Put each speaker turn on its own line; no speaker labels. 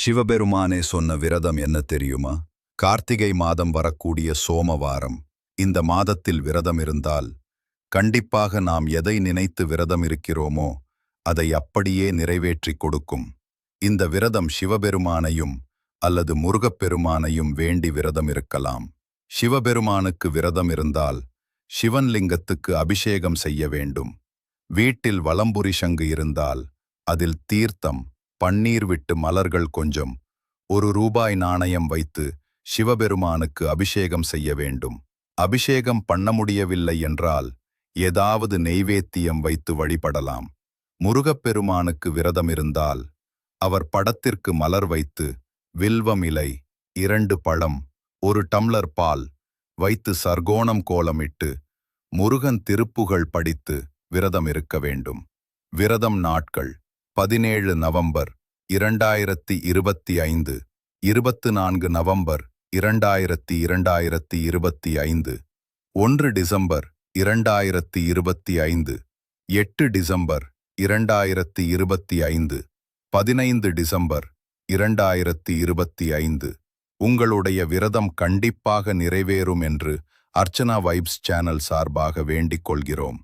சிவபெருமானே சொன்ன விரதம் என்ன தெரியுமா? கார்த்திகை மாதம் வரக்கூடிய சோமவாரம். இந்த மாதத்தில் விரதம் இருந்தால் கண்டிப்பாக நாம் எதை நினைத்து விரதம் இருக்கிறோமோ அதை அப்படியே நிறைவேற்றிக் கொடுக்கும். இந்த விரதம் சிவபெருமானையும் அல்லது முருகப்பெருமானையும் வேண்டி விரதம் இருக்கலாம். சிவபெருமானுக்கு விரதம் இருந்தால் சிவன்லிங்கத்துக்கு அபிஷேகம் செய்ய வேண்டும். வீட்டில் வலம்புரி சங்கு இருந்தால் அதில் தீர்த்தம் பன்னீர் விட்டு மலர்கள் கொஞ்சம். ஒரு ரூபாய் நாணயம் வைத்து சிவபெருமானுக்கு அபிஷேகம் செய்ய வேண்டும். அபிஷேகம் பண்ண முடியவில்லை என்றால் ஏதாவது நெய்வேத்தியம் வைத்து வழிபடலாம். முருகப்பெருமானுக்கு விரதம் இருந்தால் அவர் படத்திற்கு மலர் வைத்து வில்வம் இலை இரண்டு பழம் ஒரு டம்ளர் பால் வைத்து சர்க்கோணம் கோலமிட்டு முருகன் திருப்புகழ் படித்து விரதம் இருக்க வேண்டும். விரதம் நாட்கள். பதினேழு நவம்பர் இரண்டாயிரத்தி இருபத்தி ஐந்து இருபத்து நான்கு நவம்பர் இரண்டாயிரத்தி இரண்டாயிரத்தி இருபத்தி ஐந்து ஒன்று டிசம்பர் இரண்டாயிரத்தி இருபத்தி ஐந்து எட்டு டிசம்பர் இரண்டாயிரத்தி இருபத்தி ஐந்து பதினைந்து டிசம்பர் இரண்டாயிரத்தி இருபத்தி ஐந்து. உங்களுடைய விரதம் கண்டிப்பாக நிறைவேறும் என்று அர்ச்சனா வைப்ஸ் சேனல் சார்பாக வேண்டிக் கொள்கிறோம்.